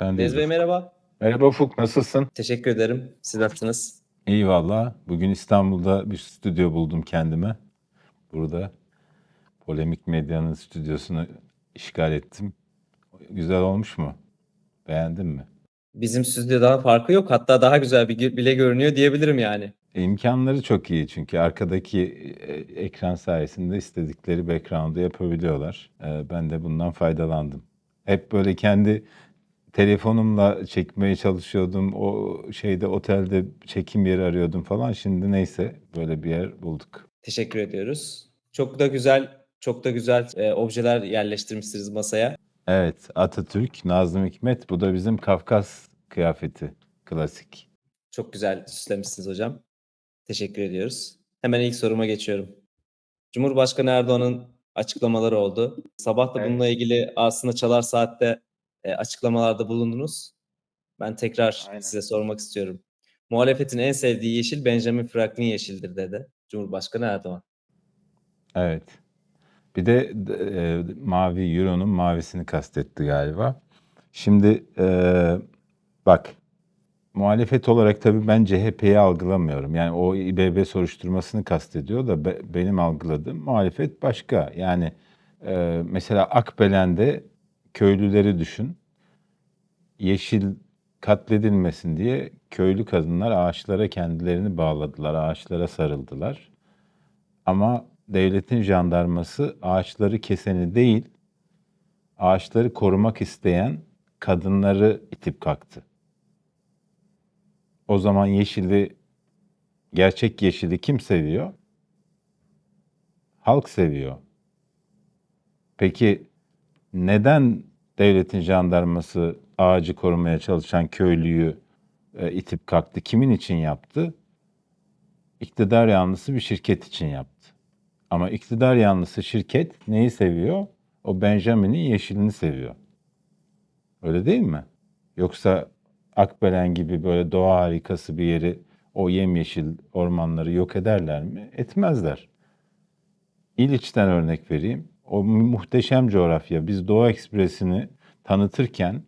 Ben de Deniz Bey merhaba. Merhaba Ufuk, nasılsın? Teşekkür ederim. Siz nasılsınız? İyi valla. Bugün İstanbul'da bir stüdyo buldum kendime. Burada Polemik Medya'nın stüdyosunu işgal ettim. Güzel olmuş mu? Beğendin mi? Bizim stüdyodan farkı yok. Hatta daha güzel bir bile görünüyor diyebilirim yani. İmkanları çok iyi çünkü arkadaki e, ekran sayesinde istedikleri background'ı yapabiliyorlar. E, Ben de bundan faydalandım. Hep böyle kendi telefonumla çekmeye çalışıyordum. O şeyde otelde çekim yeri arıyordum falan. Şimdi neyse böyle bir yer bulduk. Teşekkür ediyoruz. Çok da güzel, çok da güzel e, objeler yerleştirmişsiniz masaya. Evet, Atatürk, Nazım Hikmet. Bu da bizim Kafkas kıyafeti. Klasik. Çok güzel süslemişsiniz hocam. Teşekkür ediyoruz. Hemen ilk soruma geçiyorum. Cumhurbaşkanı Erdoğan'ın açıklamaları oldu. Sabah da Evet. bununla ilgili aslında Çalar Saat'te e, açıklamalarda bulundunuz. Ben tekrar Aynen. size sormak istiyorum. Muhalefetin en sevdiği yeşil Benjamin Franklin yeşildir dedi Cumhurbaşkanı Erdoğan. Evet. Bir de e, mavi Euro'nun mavisini kastetti galiba. Şimdi e, bak muhalefet olarak tabii ben CHP'yi algılamıyorum. Yani o İBB soruşturmasını kastediyor da be- benim algıladığım muhalefet başka. Yani e, mesela Akbelen'de köylüleri düşün. Yeşil katledilmesin diye köylü kadınlar ağaçlara kendilerini bağladılar, ağaçlara sarıldılar. Ama devletin jandarması ağaçları keseni değil, ağaçları korumak isteyen kadınları itip kalktı. O zaman yeşili, gerçek yeşili kim seviyor? Halk seviyor. Peki neden devletin jandarması ağacı korumaya çalışan köylüyü e, itip kalktı? Kimin için yaptı? İktidar yanlısı bir şirket için yaptı. Ama iktidar yanlısı şirket neyi seviyor? O Benjamin'in yeşilini seviyor. Öyle değil mi? Yoksa Akbelen gibi böyle doğa harikası bir yeri o yemyeşil ormanları yok ederler mi? Etmezler. İliç'ten örnek vereyim. O mu- muhteşem coğrafya. Biz Doğu Ekspresi'ni tanıtırken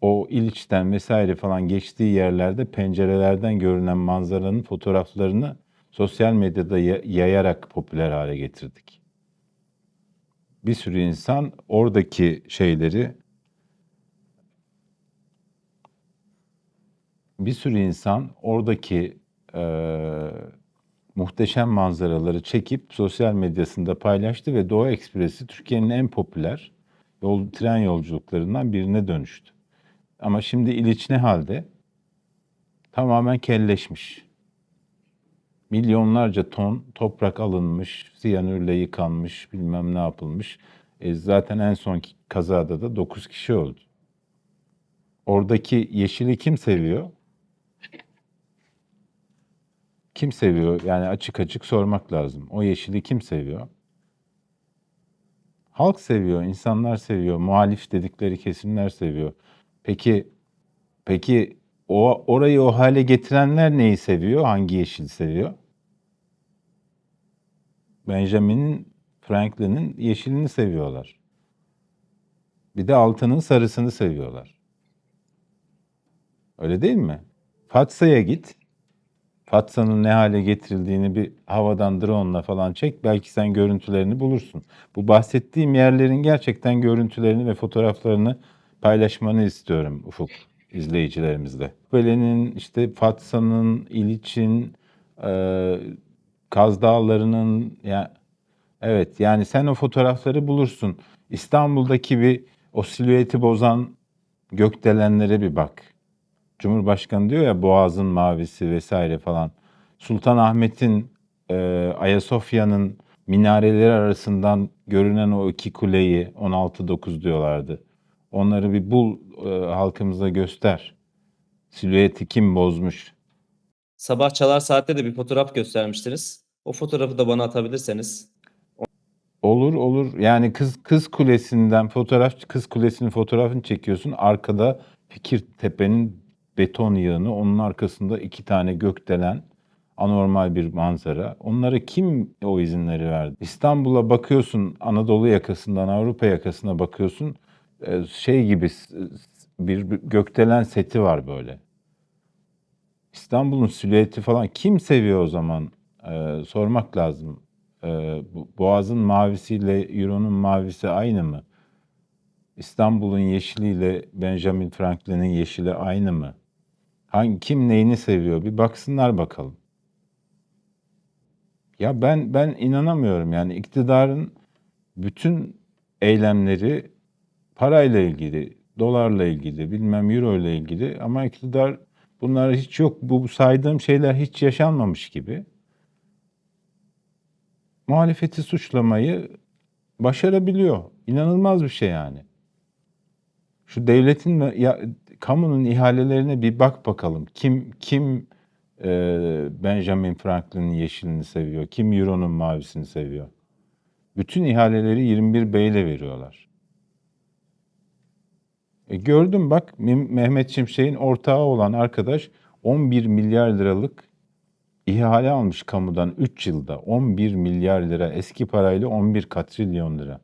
o İliç'ten vesaire falan geçtiği yerlerde pencerelerden görünen manzaranın fotoğraflarını sosyal medyada ya- yayarak popüler hale getirdik. Bir sürü insan oradaki şeyleri bir sürü insan oradaki eee, muhteşem manzaraları çekip sosyal medyasında paylaştı ve Doğu Ekspresi Türkiye'nin en popüler yol, tren yolculuklarından birine dönüştü. Ama şimdi İliç ne halde? Tamamen kelleşmiş. Milyonlarca ton toprak alınmış, siyanürle yıkanmış, bilmem ne yapılmış. E, zaten en son kazada da 9 kişi öldü. Oradaki yeşili kim seviyor? Kim seviyor? Yani açık açık sormak lazım. O yeşili kim seviyor? Halk seviyor, insanlar seviyor, muhalif dedikleri kesimler seviyor. Peki peki o orayı o hale getirenler neyi seviyor? Hangi yeşili seviyor? Benjamin Franklin'in yeşilini seviyorlar. Bir de altının sarısını seviyorlar. Öyle değil mi? Fatsa'ya git. Fatsa'nın ne hale getirildiğini bir havadan drone'la falan çek. Belki sen görüntülerini bulursun. Bu bahsettiğim yerlerin gerçekten görüntülerini ve fotoğraflarını paylaşmanı istiyorum Ufuk izleyicilerimizle. Bele'nin, işte Fatsa'nın, İliç'in, e, Kaz Dağları'nın ya evet yani sen o fotoğrafları bulursun. İstanbul'daki bir o silüeti bozan gökdelenlere bir bak. Cumhurbaşkanı diyor ya Boğaz'ın mavisi vesaire falan. Sultanahmet'in, e, Ayasofya'nın minareleri arasından görünen o iki kuleyi 16-9 diyorlardı. Onları bir bul e, halkımıza göster. Silüeti kim bozmuş? Sabah Çalar Saat'te de bir fotoğraf göstermiştiniz. O fotoğrafı da bana atabilirseniz. Olur olur. Yani kız kız kulesinden fotoğraf kız kulesinin fotoğrafını çekiyorsun. Arkada Fikirtepe'nin beton yığını, onun arkasında iki tane gökdelen, anormal bir manzara. Onlara kim o izinleri verdi? İstanbul'a bakıyorsun, Anadolu yakasından Avrupa yakasına bakıyorsun. e, Şey gibi bir gökdelen seti var böyle. İstanbul'un silüeti falan kim seviyor o zaman? Ee, sormak lazım. Ee, Boğaz'ın mavisiyle Euro'nun mavisi aynı mı? İstanbul'un yeşiliyle Benjamin Franklin'in yeşili aynı mı? Hangi kim neyini seviyor? Bir baksınlar bakalım. Ya ben ben inanamıyorum yani iktidarın bütün eylemleri parayla ilgili, dolarla ilgili, bilmem euro ile ilgili ama iktidar bunlar hiç yok. Bu saydığım şeyler hiç yaşanmamış gibi. Muhalefeti suçlamayı başarabiliyor. İnanılmaz bir şey yani. Şu devletin kamunun ihalelerine bir bak bakalım. Kim kim e, Benjamin Franklin'in yeşilini seviyor? Kim Euro'nun mavisini seviyor? Bütün ihaleleri 21 Bey ile veriyorlar. E gördüm bak Mehmet Şimşek'in ortağı olan arkadaş 11 milyar liralık ihale almış kamudan 3 yılda. 11 milyar lira eski parayla 11 katrilyon lira.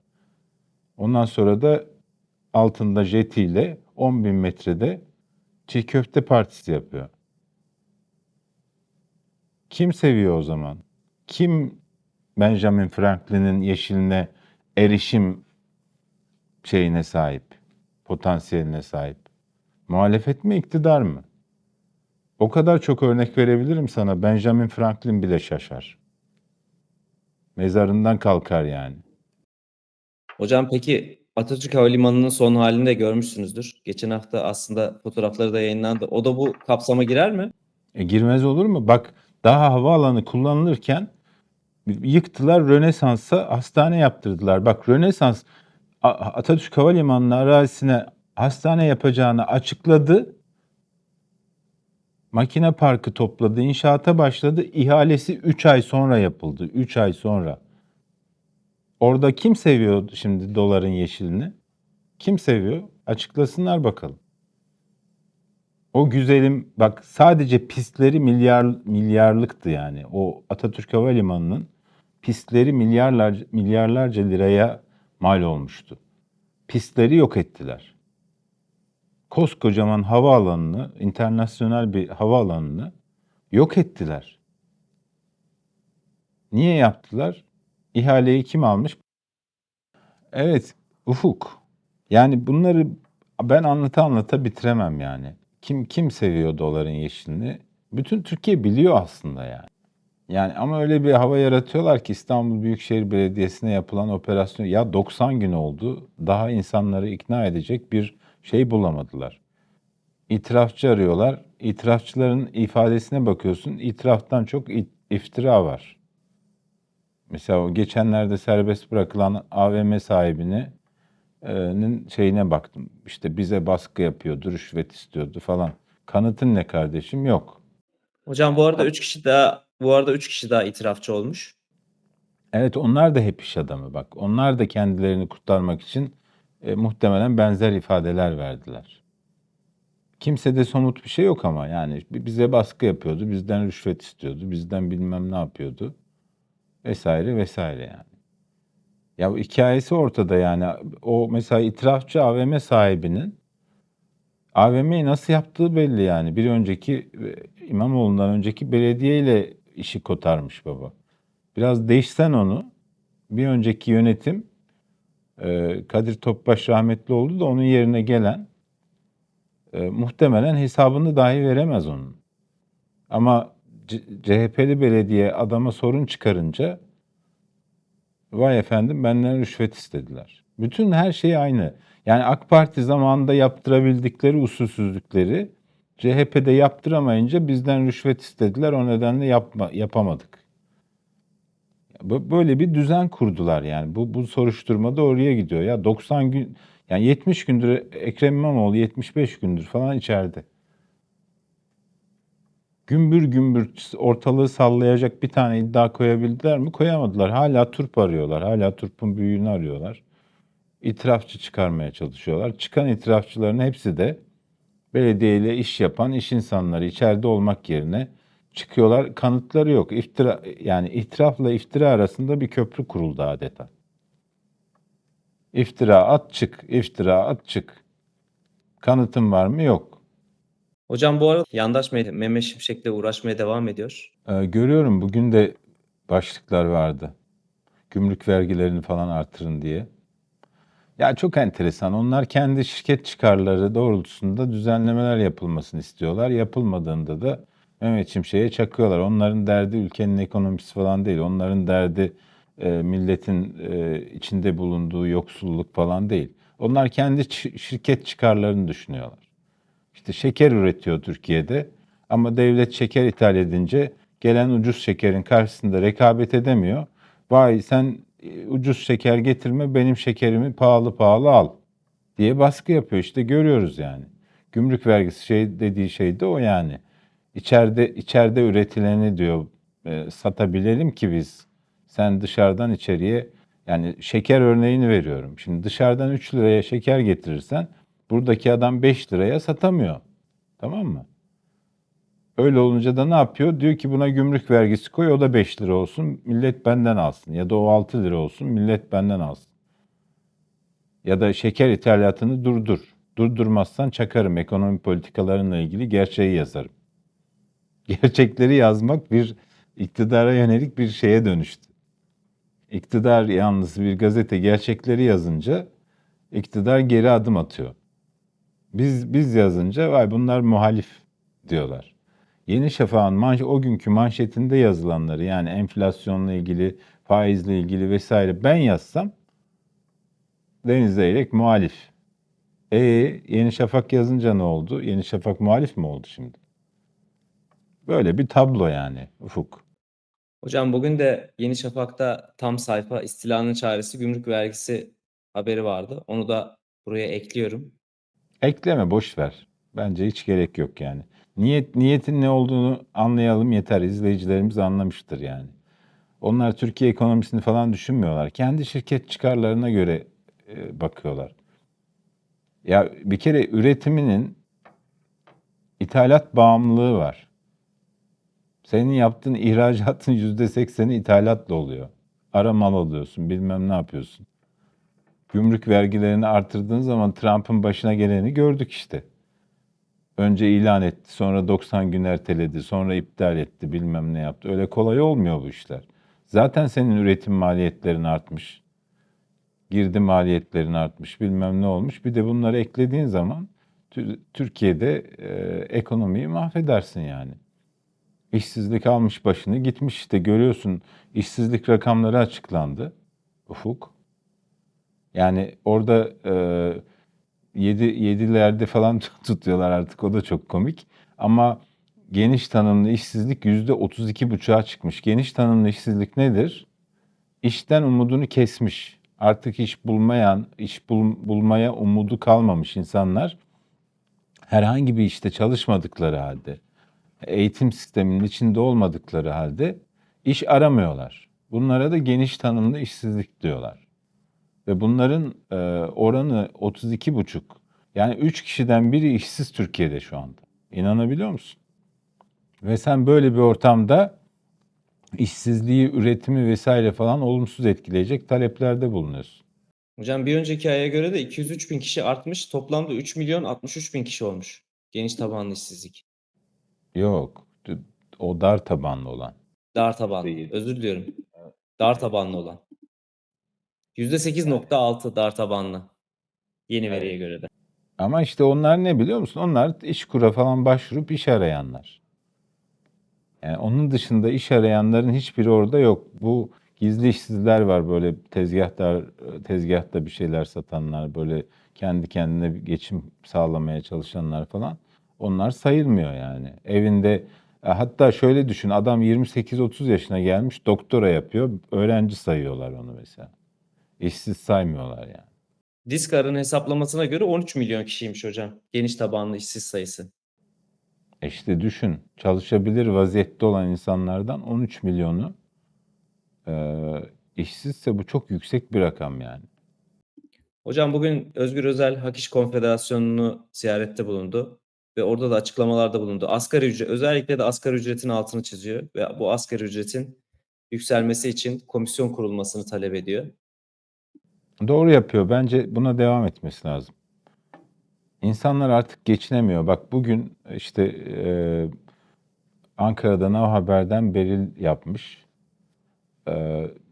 Ondan sonra da altında jetiyle 10 bin metrede çiğ köfte partisi yapıyor. Kim seviyor o zaman? Kim Benjamin Franklin'in yeşiline erişim şeyine sahip, potansiyeline sahip? Muhalefet mi, iktidar mı? O kadar çok örnek verebilirim sana. Benjamin Franklin bile şaşar. Mezarından kalkar yani. Hocam peki Atatürk Havalimanı'nın son halini de görmüşsünüzdür. Geçen hafta aslında fotoğrafları da yayınlandı. O da bu kapsama girer mi? E girmez olur mu? Bak daha havaalanı kullanılırken yıktılar Rönesans'a hastane yaptırdılar. Bak Rönesans Atatürk Havalimanı'nın arazisine hastane yapacağını açıkladı. Makine parkı topladı, inşaata başladı. İhalesi 3 ay sonra yapıldı. 3 ay sonra. Orada kim seviyor şimdi doların yeşilini? Kim seviyor? Açıklasınlar bakalım. O güzelim bak sadece pistleri milyar milyarlıktı yani. O Atatürk Havalimanı'nın pistleri milyarlarca milyarlarca liraya mal olmuştu. Pistleri yok ettiler. Koskocaman havaalanını, internasyonel bir havaalanını yok ettiler. Niye yaptılar? İhaleyi kim almış? Evet, ufuk. Yani bunları ben anlata anlata bitiremem yani. Kim kim seviyor doların yeşilini? Bütün Türkiye biliyor aslında yani. Yani ama öyle bir hava yaratıyorlar ki İstanbul Büyükşehir Belediyesi'ne yapılan operasyon ya 90 gün oldu. Daha insanları ikna edecek bir şey bulamadılar. İtirafçı arıyorlar. İtirafçıların ifadesine bakıyorsun. İtiraftan çok iftira var. Mesela geçenlerde serbest bırakılan AVM sahibini e, şeyine baktım. İşte bize baskı yapıyordu, rüşvet istiyordu falan. Kanıtın ne kardeşim? Yok. Hocam bu arada 3 kişi daha bu arada 3 kişi daha itirafçı olmuş. Evet onlar da hep iş adamı bak. Onlar da kendilerini kurtarmak için e, muhtemelen benzer ifadeler verdiler. Kimsede somut bir şey yok ama yani bi- bize baskı yapıyordu, bizden rüşvet istiyordu, bizden bilmem ne yapıyordu vesaire vesaire yani. Ya bu hikayesi ortada yani. O mesela itirafçı AVM sahibinin AVM'yi nasıl yaptığı belli yani. Bir önceki e, İmamoğlu'ndan önceki belediyeyle işi kotarmış baba. Biraz değişsen onu. Bir önceki yönetim e, Kadir Topbaş rahmetli oldu da onun yerine gelen e, muhtemelen hesabını dahi veremez onun. Ama CHP'li belediye adama sorun çıkarınca vay efendim benden rüşvet istediler. Bütün her şey aynı. Yani AK Parti zamanında yaptırabildikleri usulsüzlükleri CHP'de yaptıramayınca bizden rüşvet istediler. O nedenle yapma, yapamadık. Bö- Böyle bir düzen kurdular yani. Bu, bu soruşturma da oraya gidiyor. Ya 90 gün yani 70 gündür Ekrem İmamoğlu 75 gündür falan içeride. Gümbür gümbür ortalığı sallayacak bir tane iddia koyabildiler mi? Koyamadılar. Hala turp arıyorlar. Hala turpun büyüğünü arıyorlar. İtirafçı çıkarmaya çalışıyorlar. Çıkan itirafçıların hepsi de belediyeyle iş yapan iş insanları içeride olmak yerine çıkıyorlar. Kanıtları yok. İftira yani itirafla iftira arasında bir köprü kuruldu adeta. İftira at çık, iftira at çık. Kanıtın var mı? Yok. Hocam bu arada yandaş Mehmet Şimşek'le uğraşmaya devam ediyor. Ee, görüyorum bugün de başlıklar vardı. Gümrük vergilerini falan artırın diye. Ya çok enteresan. Onlar kendi şirket çıkarları doğrultusunda düzenlemeler yapılmasını istiyorlar. Yapılmadığında da Mehmet Şimşek'e çakıyorlar. Onların derdi ülkenin ekonomisi falan değil. Onların derdi e, milletin e, içinde bulunduğu yoksulluk falan değil. Onlar kendi şirket çıkarlarını düşünüyorlar. İşte şeker üretiyor Türkiye'de ama devlet şeker ithal edince gelen ucuz şekerin karşısında rekabet edemiyor. Vay sen e, ucuz şeker getirme benim şekerimi pahalı pahalı al diye baskı yapıyor. İşte görüyoruz yani. Gümrük vergisi şey dediği şey de o yani. İçeride içeride üretileni diyor e, satabilelim ki biz. Sen dışarıdan içeriye yani şeker örneğini veriyorum. Şimdi dışarıdan 3 liraya şeker getirirsen buradaki adam 5 liraya satamıyor. Tamam mı? Öyle olunca da ne yapıyor? Diyor ki buna gümrük vergisi koy o da 5 lira olsun millet benden alsın. Ya da o 6 lira olsun millet benden alsın. Ya da şeker ithalatını durdur. Durdurmazsan çakarım ekonomi politikalarıyla ilgili gerçeği yazarım. Gerçekleri yazmak bir iktidara yönelik bir şeye dönüştü. İktidar yanlısı bir gazete gerçekleri yazınca iktidar geri adım atıyor. Biz biz yazınca vay bunlar muhalif diyorlar. Yeni Şafak'ın manş o günkü manşetinde yazılanları yani enflasyonla ilgili, faizle ilgili vesaire ben yazsam Deniz Zeyrek muhalif. E Yeni Şafak yazınca ne oldu? Yeni Şafak muhalif mi oldu şimdi? Böyle bir tablo yani Ufuk. Hocam bugün de Yeni Şafak'ta tam sayfa istilanın çaresi gümrük vergisi haberi vardı. Onu da buraya ekliyorum. Ekleme boş ver. Bence hiç gerek yok yani. Niyet niyetin ne olduğunu anlayalım yeter. İzleyicilerimiz anlamıştır yani. Onlar Türkiye ekonomisini falan düşünmüyorlar. Kendi şirket çıkarlarına göre e, bakıyorlar. Ya bir kere üretiminin ithalat bağımlılığı var. Senin yaptığın ihracatın yüzde sekseni ithalatla oluyor. Ara mal alıyorsun, bilmem ne yapıyorsun. Gümrük vergilerini artırdığın zaman Trump'ın başına geleni gördük işte. Önce ilan etti, sonra 90 gün erteledi, sonra iptal etti, bilmem ne yaptı. Öyle kolay olmuyor bu işler. Zaten senin üretim maliyetlerin artmış. Girdi maliyetlerin artmış, bilmem ne olmuş. Bir de bunları eklediğin zaman Tür- Türkiye'de e, ekonomiyi mahvedersin yani. İşsizlik almış başını gitmiş işte görüyorsun işsizlik rakamları açıklandı. Ufuk. Yani orada e, yedi, yedilerde falan tutuyorlar artık o da çok komik. Ama geniş tanımlı işsizlik yüzde otuz iki buçuğa çıkmış. Geniş tanımlı işsizlik nedir? İşten umudunu kesmiş. Artık iş bulmayan, iş bul- bulmaya umudu kalmamış insanlar herhangi bir işte çalışmadıkları halde, eğitim sisteminin içinde olmadıkları halde iş aramıyorlar. Bunlara da geniş tanımlı işsizlik diyorlar. Ve bunların e, oranı 32,5. Yani 3 kişiden biri işsiz Türkiye'de şu anda. İnanabiliyor musun? Ve sen böyle bir ortamda işsizliği, üretimi vesaire falan olumsuz etkileyecek taleplerde bulunuyorsun. Hocam bir önceki aya göre de 203 bin kişi artmış. Toplamda 3 milyon 63 bin kişi olmuş. Geniş tabanlı işsizlik. Yok, o dar tabanlı olan. Dar tabanlı. Özür diliyorum. Dar tabanlı olan. %8.6 dar tabanlı. Yeni Evet. veriye göre de. Ama işte onlar ne biliyor musun? Onlar işkura falan başvurup iş arayanlar. Yani onun dışında iş arayanların hiçbiri orada yok. Bu gizli işsizler var böyle tezgahtar tezgahta bir şeyler satanlar, böyle kendi kendine geçim sağlamaya çalışanlar falan. Onlar sayılmıyor yani. Evinde e, hatta şöyle düşün adam 28-30 yaşına gelmiş doktora yapıyor. Öğrenci sayıyorlar onu mesela. İşsiz saymıyorlar yani. Diskar'ın hesaplamasına göre 13 milyon kişiymiş hocam. Geniş tabanlı işsiz sayısı. E işte düşün, çalışabilir vaziyette olan insanlardan 13 milyonu e, işsizse bu çok yüksek bir rakam yani. Hocam bugün Özgür Özel Hak İş Konfederasyonu'nu ziyarette bulundu ve orada da açıklamalarda bulundu. Asgari ücret özellikle de asgari ücretin altını çiziyor ve bu asgari ücretin yükselmesi için komisyon kurulmasını talep ediyor. Doğru yapıyor. Bence buna devam etmesi lazım. İnsanlar artık geçinemiyor. Bak bugün işte e, Ankara'da Nav Haber'den Beril yapmış. E,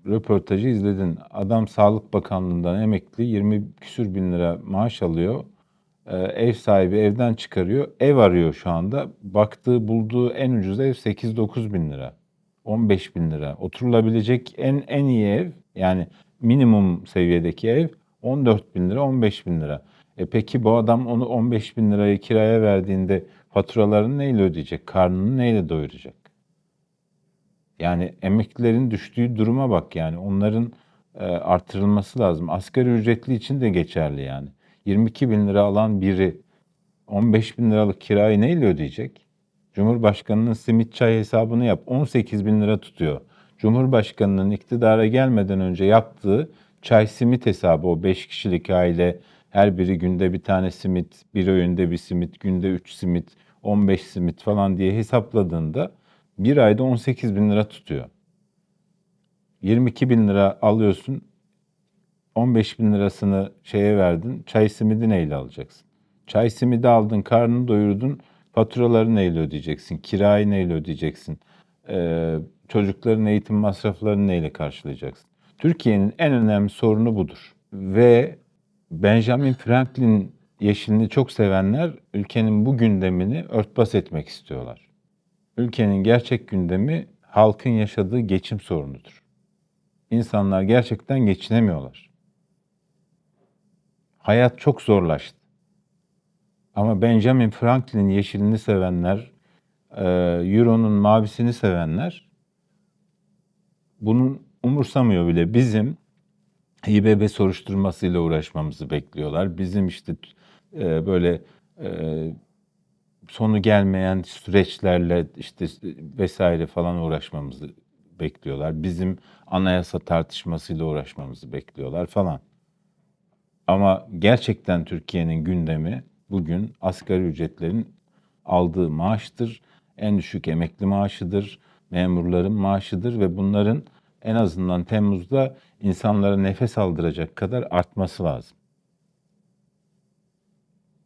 röportajı izledin. Adam Sağlık Bakanlığı'ndan emekli 20 küsür bin lira maaş alıyor. E, ev sahibi evden çıkarıyor. Ev arıyor şu anda. Baktığı bulduğu en ucuz ev 8-9 bin lira. 15 bin lira. Oturulabilecek en en iyi ev yani minimum seviyedeki ev 14 bin lira 15 bin lira. E peki bu adam onu 15 bin liraya kiraya verdiğinde faturalarını neyle ödeyecek? Karnını neyle doyuracak? Yani emeklilerin düştüğü duruma bak yani onların e, artırılması lazım. Asgari ücretli için de geçerli yani. 22 bin lira alan biri 15 bin liralık kirayı neyle ödeyecek? Cumhurbaşkanının simit çay hesabını yap. 18 bin lira tutuyor. Cumhurbaşkanının iktidara gelmeden önce yaptığı çay simit hesabı o 5 kişilik aile her biri günde bir tane simit, bir öğünde bir simit, günde 3 simit, 15 simit falan diye hesapladığında bir ayda 18 bin lira tutuyor. 22 bin lira alıyorsun, 15 bin lirasını şeye verdin, çay simidi neyle alacaksın? Çay simidi aldın, karnını doyurdun, faturaları neyle ödeyeceksin? Kirayı neyle ödeyeceksin? Ee, çocukların eğitim masraflarını neyle karşılayacaksın? Türkiye'nin en önemli sorunu budur. Ve Benjamin Franklin yeşilini çok sevenler ülkenin bu gündemini örtbas etmek istiyorlar. Ülkenin gerçek gündemi halkın yaşadığı geçim sorunudur. İnsanlar gerçekten geçinemiyorlar. Hayat çok zorlaştı. Ama Benjamin Franklin yeşilini sevenler, e, Euro'nun mavisini sevenler bunun umursamıyor bile. Bizim İBB soruşturmasıyla uğraşmamızı bekliyorlar. Bizim işte e, böyle e, sonu gelmeyen süreçlerle işte vesaire falan uğraşmamızı bekliyorlar. Bizim anayasa tartışmasıyla uğraşmamızı bekliyorlar falan. Ama gerçekten Türkiye'nin gündemi bugün asgari ücretlerin aldığı maaştır. En düşük emekli maaşıdır, memurların maaşıdır ve bunların en azından Temmuz'da insanlara nefes aldıracak kadar artması lazım.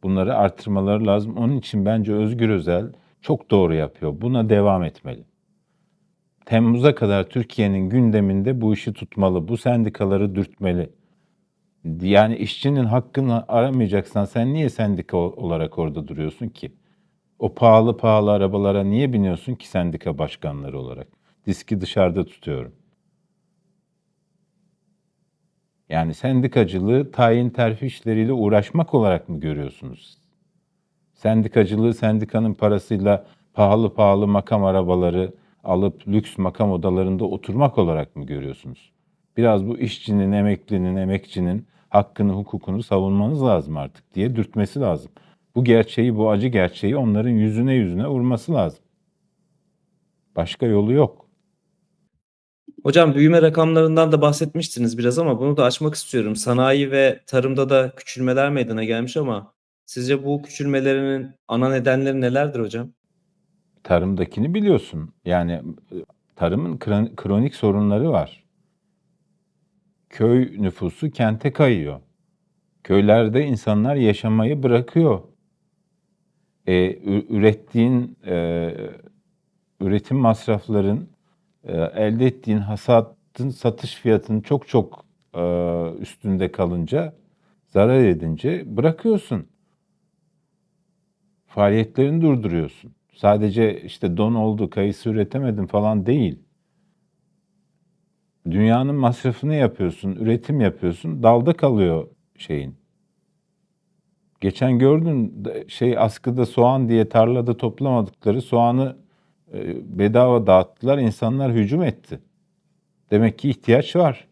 Bunları artırmaları lazım. Onun için bence Özgür Özel çok doğru yapıyor. Buna devam etmeli. Temmuz'a kadar Türkiye'nin gündeminde bu işi tutmalı. Bu sendikaları dürtmeli. Yani işçinin hakkını aramayacaksan sen niye sendika olarak orada duruyorsun ki? O pahalı pahalı arabalara niye biniyorsun ki sendika başkanları olarak? Diski dışarıda tutuyorum. Yani sendikacılığı tayin terfi işleriyle uğraşmak olarak mı görüyorsunuz? Sendikacılığı sendikanın parasıyla pahalı pahalı makam arabaları alıp lüks makam odalarında oturmak olarak mı görüyorsunuz? Biraz bu işçinin, emeklinin, emekçinin hakkını, hukukunu savunmanız lazım artık diye dürtmesi lazım. Bu gerçeği, bu acı gerçeği onların yüzüne yüzüne vurması lazım. Başka yolu yok. Hocam büyüme rakamlarından da bahsetmiştiniz biraz ama bunu da açmak istiyorum. Sanayi ve tarımda da küçülmeler meydana gelmiş ama sizce bu küçülmelerinin ana nedenleri nelerdir hocam? Tarımdakini biliyorsun. Yani e, tarımın kron- kronik sorunları var. Köy nüfusu kente kayıyor. Köylerde insanlar yaşamayı bırakıyor. E, ürettiğin e, üretim masrafların e, elde ettiğin hasatın satış fiyatının çok çok e, üstünde kalınca zarar edince bırakıyorsun. Faaliyetlerini durduruyorsun. Sadece işte don oldu, kayısı üretemedim falan değil. Dünyanın masrafını yapıyorsun, üretim yapıyorsun, dalda kalıyor şeyin. Geçen gördün şey askıda soğan diye tarlada toplamadıkları soğanı e, bedava dağıttılar. İnsanlar hücum etti. Demek ki ihtiyaç var.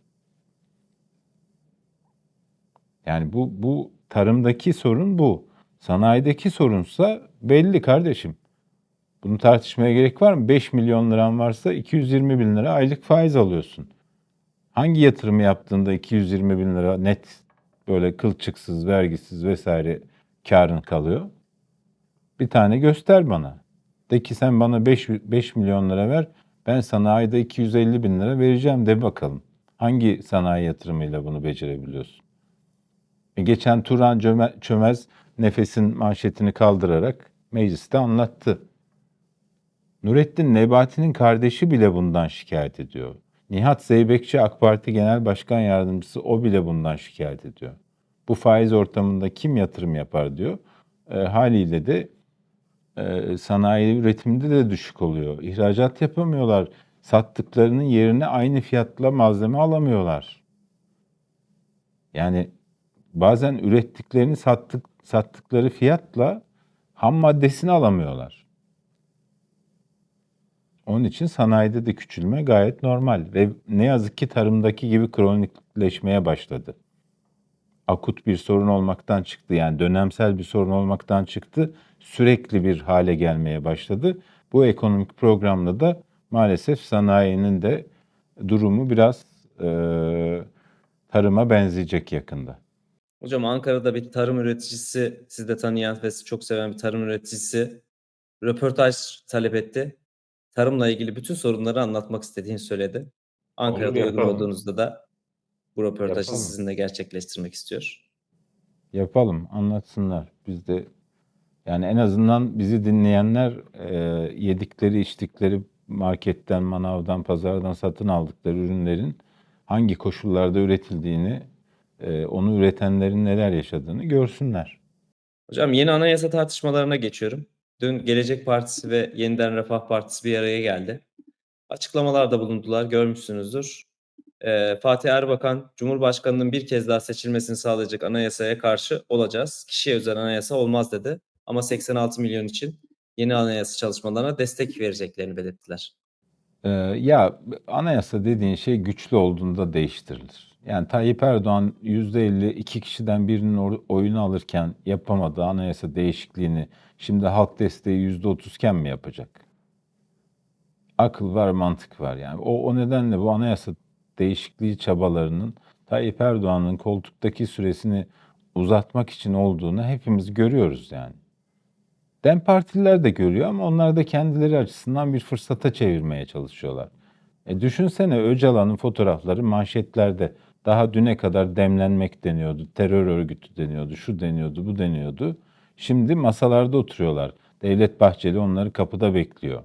Yani bu bu tarımdaki sorun bu. Sanayideki sorunsa belli kardeşim. Bunu tartışmaya gerek var mı? 5 milyon liran varsa 220 bin lira aylık faiz alıyorsun. Hangi yatırımı yaptığında 220 bin lira net böyle kılçıksız, vergisiz vesaire karın kalıyor? Bir tane göster bana. De ki sen bana 5, 5 milyon lira ver, ben sana ayda 250 bin lira vereceğim de bakalım. Hangi sanayi yatırımıyla bunu becerebiliyorsun? E geçen Turan Çömez Nefes'in manşetini kaldırarak mecliste anlattı. Nurettin Nebati'nin kardeşi bile bundan şikayet ediyor. Nihat Zeybekçi AK Parti Genel Başkan Yardımcısı o bile bundan şikayet ediyor. Bu faiz ortamında kim yatırım yapar diyor. E, haliyle de e, sanayi üretiminde de düşük oluyor. İhracat yapamıyorlar. Sattıklarının yerine aynı fiyatla malzeme alamıyorlar. Yani bazen ürettiklerini sattık, sattıkları fiyatla ham maddesini alamıyorlar. Onun için sanayide de küçülme gayet normal ve ne yazık ki tarımdaki gibi kronikleşmeye başladı. Akut bir sorun olmaktan çıktı yani dönemsel bir sorun olmaktan çıktı. Sürekli bir hale gelmeye başladı. Bu ekonomik programla da maalesef sanayinin de durumu biraz e, tarıma benzeyecek yakında. Hocam Ankara'da bir tarım üreticisi, siz de tanıyan ve çok seven bir tarım üreticisi röportaj talep etti. Tarımla ilgili bütün sorunları anlatmak istediğini söyledi. Ankara'da uygun olduğunuzda da bu röportajı Yapalım. sizinle gerçekleştirmek istiyor. Yapalım, anlatsınlar. Biz de yani en azından bizi dinleyenler e, yedikleri, içtikleri marketten, manavdan, pazardan satın aldıkları ürünlerin hangi koşullarda üretildiğini, e, onu üretenlerin neler yaşadığını görsünler. Hocam yeni anayasa tartışmalarına geçiyorum. Dün Gelecek Partisi ve Yeniden Refah Partisi bir araya geldi. Açıklamalarda bulundular, görmüşsünüzdür. Ee, Fatih Erbakan, Cumhurbaşkanı'nın bir kez daha seçilmesini sağlayacak anayasaya karşı olacağız. Kişiye özel anayasa olmaz dedi. Ama 86 milyon için yeni anayasa çalışmalarına destek vereceklerini belirttiler. Ee, ya anayasa dediğin şey güçlü olduğunda değiştirilir. Yani Tayyip Erdoğan %50 iki kişiden birinin oyunu alırken yapamadığı anayasa değişikliğini şimdi halk desteği %30 iken mi yapacak? Akıl var, mantık var yani. O, o nedenle bu anayasa değişikliği çabalarının Tayyip Erdoğan'ın koltuktaki süresini uzatmak için olduğunu hepimiz görüyoruz yani. Dem Partililer de görüyor ama onlar da kendileri açısından bir fırsata çevirmeye çalışıyorlar. E düşünsene Öcalan'ın fotoğrafları manşetlerde daha düne kadar demlenmek deniyordu, terör örgütü deniyordu, şu deniyordu, bu deniyordu. Şimdi masalarda oturuyorlar. Devlet Bahçeli onları kapıda bekliyor.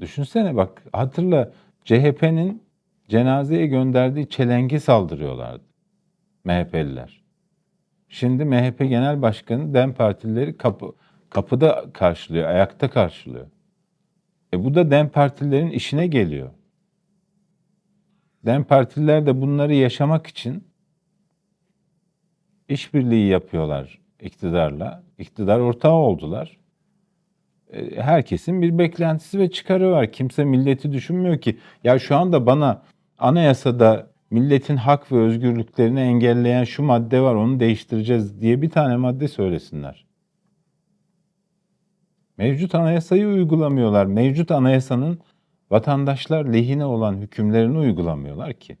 Düşünsene bak hatırla CHP'nin cenazeye gönderdiği çelengi saldırıyorlardı MHP'liler. Şimdi MHP Genel Başkanı DEM Partilileri kapı, kapıda karşılıyor, ayakta karşılıyor. E bu da DEM Partililerin işine geliyor. DEM Partililer de bunları yaşamak için işbirliği yapıyorlar iktidarla. İktidar ortağı oldular. E, Herkesin bir beklentisi ve çıkarı var. Kimse milleti düşünmüyor ki. Ya şu anda bana anayasada milletin hak ve özgürlüklerini engelleyen şu madde var onu değiştireceğiz diye bir tane madde söylesinler. Mevcut anayasayı uygulamıyorlar. Mevcut anayasanın vatandaşlar lehine olan hükümlerini uygulamıyorlar ki.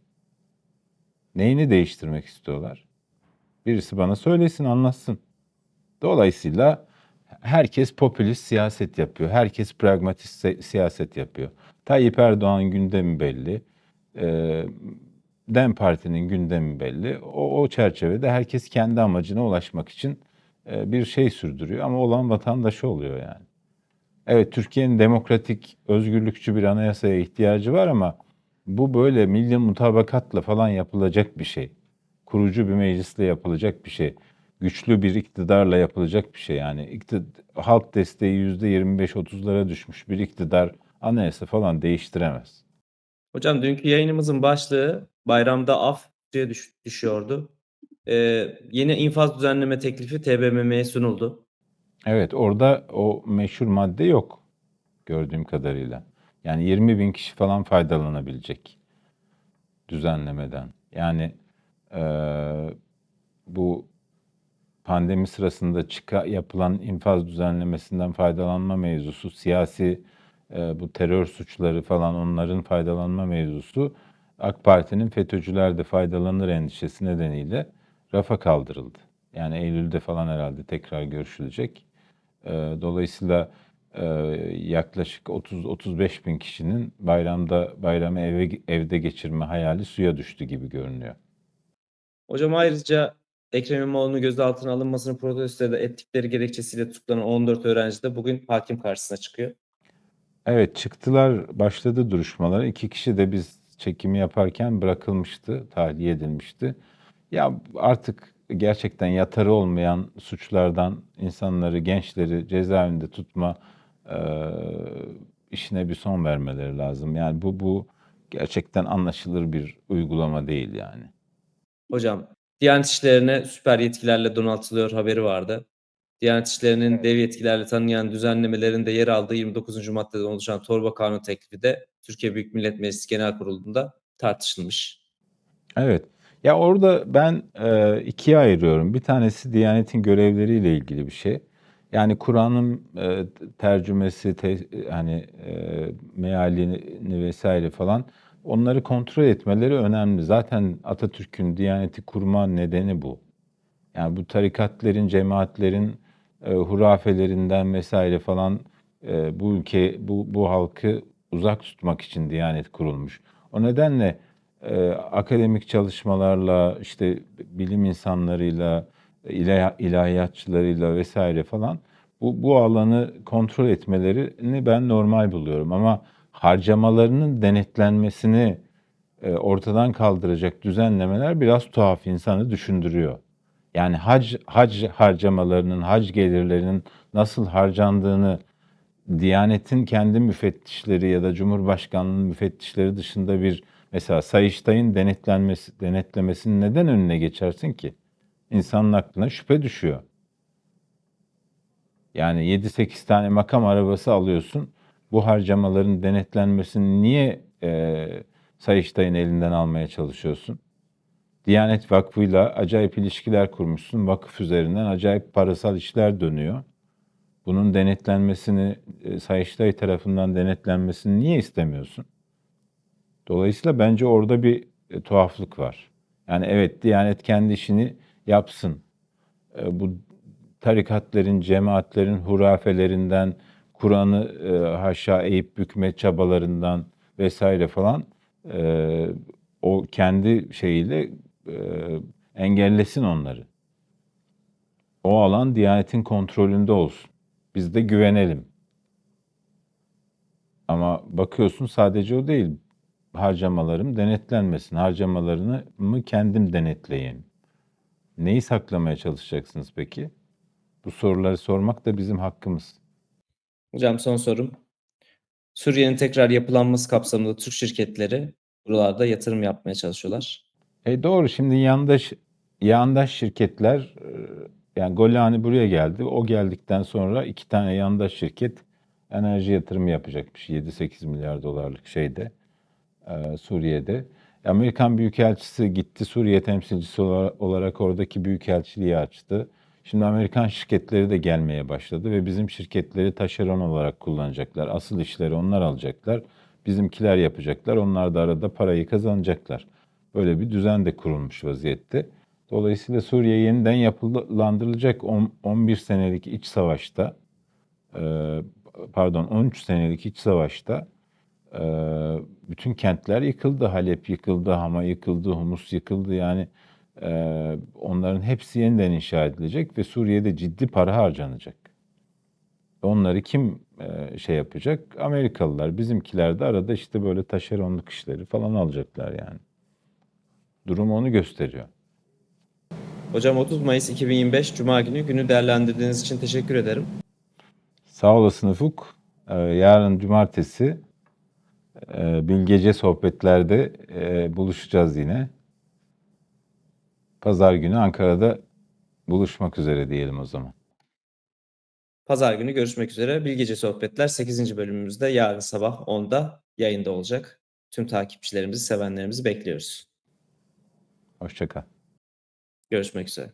Neyini değiştirmek istiyorlar? Birisi bana söylesin, anlatsın. Dolayısıyla herkes popülist siyaset yapıyor. Herkes pragmatist se- siyaset yapıyor. Tayyip Erdoğan gündemi belli. Dem Parti'nin gündemi belli. O, o çerçevede herkes kendi amacına ulaşmak için bir şey sürdürüyor ama olan vatandaşı oluyor yani. Evet Türkiye'nin demokratik, özgürlükçü bir anayasaya ihtiyacı var ama bu böyle milli mutabakatla falan yapılacak bir şey. Kurucu bir meclisle yapılacak bir şey. Güçlü bir iktidarla yapılacak bir şey yani. İktid- halk desteği %25-30'lara düşmüş bir iktidar anayasa falan değiştiremez. Hocam dünkü yayınımızın başlığı bayramda af diye düş- düşüyordu. Ee, yeni infaz düzenleme teklifi TBMM'ye sunuldu. Evet orada o meşhur madde yok gördüğüm kadarıyla. Yani 20 bin kişi falan faydalanabilecek düzenlemeden. Yani eee, bu pandemi sırasında çıka, yapılan infaz düzenlemesinden faydalanma mevzusu, siyasi eee, bu terör suçları falan onların faydalanma mevzusu AK Parti'nin FETÖ'cüler de faydalanır endişesi nedeniyle rafa kaldırıldı. Yani Eylül'de falan herhalde tekrar görüşülecek. Ee, Dolayısıyla e, yaklaşık 30-35 bin kişinin bayramda bayramı eve, evde geçirme hayali suya düştü gibi görünüyor. Hocam ayrıca Ekrem İmamoğlu'nun gözaltına alınmasını protesto ettikleri gerekçesiyle tutuklanan 14 öğrenci de bugün hakim karşısına çıkıyor. Evet çıktılar başladı duruşmalara. İki kişi de biz çekimi yaparken bırakılmıştı, tahliye edilmişti. Ya artık gerçekten yatarı olmayan suçlardan insanları, gençleri cezaevinde tutma e, işine bir son vermeleri lazım. Yani bu bu gerçekten anlaşılır bir uygulama değil yani. Hocam, Diyanet İşleri'ne süper yetkilerle donatılıyor haberi vardı. Diyanet İşleri'nin dev yetkilerle tanıyan düzenlemelerin de yer aldığı 29. maddeden oluşan torba kanun teklifi de Türkiye Büyük Millet Meclisi Genel Kurulu'nda tartışılmış. Evet. Ya orada ben e, ikiye ayırıyorum. Bir tanesi Diyanet'in görevleriyle ilgili bir şey. Yani Kur'an'ın e, tercümesi, te, hani e, mealini vesaire falan onları kontrol etmeleri önemli. Zaten Atatürk'ün Diyanet'i kurma nedeni bu. Yani bu tarikatlerin, cemaatlerin e, hurafelerinden vesaire falan e, bu ülke, bu, bu halkı uzak tutmak için Diyanet kurulmuş. O nedenle e, akademik çalışmalarla, işte bilim insanlarıyla, ilah, ilahiyatçılarıyla vesaire falan bu, bu alanı kontrol etmelerini ben normal buluyorum. Ama harcamalarının denetlenmesini e, ortadan kaldıracak düzenlemeler biraz tuhaf insanı düşündürüyor. Yani hac, hac harcamalarının, hac gelirlerinin nasıl harcandığını Diyanet'in kendi müfettişleri ya da Cumhurbaşkanlığı'nın müfettişleri dışında bir mesela Sayıştay'ın denetlenmesi, denetlemesinin neden önüne geçersin ki? İnsanın aklına şüphe düşüyor. Yani 7-8 tane makam arabası alıyorsun. Bu harcamaların denetlenmesini niye e, Sayıştay'ın elinden almaya çalışıyorsun? Diyanet Vakfı'yla acayip ilişkiler kurmuşsun. Vakıf üzerinden acayip parasal işler dönüyor. Bunun denetlenmesini, e, Sayıştay tarafından denetlenmesini niye istemiyorsun? Dolayısıyla bence orada bir e, tuhaflık var. Yani evet Diyanet kendi işini yapsın. E, bu tarikatlerin, cemaatlerin hurafelerinden, Kur'an'ı e, haşa eğip bükme çabalarından vesaire falan e, o kendi şeyiyle e, engellesin onları. O alan Diyanet'in kontrolünde olsun. Biz de güvenelim. Ama bakıyorsun sadece o değil. Harcamalarım denetlenmesin. Harcamalarını mı kendim denetleyeyim. Neyi saklamaya çalışacaksınız peki? Bu soruları sormak da bizim hakkımız. Hocam son sorum. Suriye'nin tekrar yapılanması kapsamında Türk şirketleri buralarda yatırım yapmaya çalışıyorlar. E doğru şimdi yandaş yandaş şirketler e, yani Golani buraya geldi. O geldikten sonra iki tane yandaş şirket enerji yatırımı yapacakmış. 7-8 milyar dolarlık şeyde e, Suriye'de. Amerikan Büyükelçisi gitti Suriye temsilcisi ola- olarak oradaki büyükelçiliği açtı. Şimdi Amerikan şirketleri de gelmeye başladı ve bizim şirketleri taşeron olarak kullanacaklar. Asıl işleri onlar alacaklar. Bizimkiler yapacaklar. Onlar da arada parayı kazanacaklar. Böyle bir düzen de kurulmuş vaziyette. Dolayısıyla Suriye yeniden yapılandırılacak On- 11 senelik iç savaşta, e, pardon 13 senelik iç savaşta bütün kentler yıkıldı. Halep yıkıldı, Hama yıkıldı, Humus yıkıldı. Yani e, onların hepsi yeniden inşa edilecek ve Suriye'de ciddi para harcanacak. Onları kim e, şey yapacak? Amerikalılar. Bizimkiler de arada işte böyle taşeronluk işleri falan alacaklar yani. Durum onu gösteriyor. Hocam 30 Mayıs 2025 Cuma günü günü değerlendirdiğiniz için teşekkür ederim. Sağ olasın Ufuk. Ee, yarın cumartesi Bilgece sohbetlerde e, buluşacağız yine. Pazar günü Ankara'da buluşmak üzere diyelim o zaman. Pazar günü görüşmek üzere. Bilgece Sohbetler 8. bölümümüzde yarın sabah 10'da yayında olacak. Tüm takipçilerimizi, sevenlerimizi bekliyoruz. Hoşça kal. Görüşmek üzere.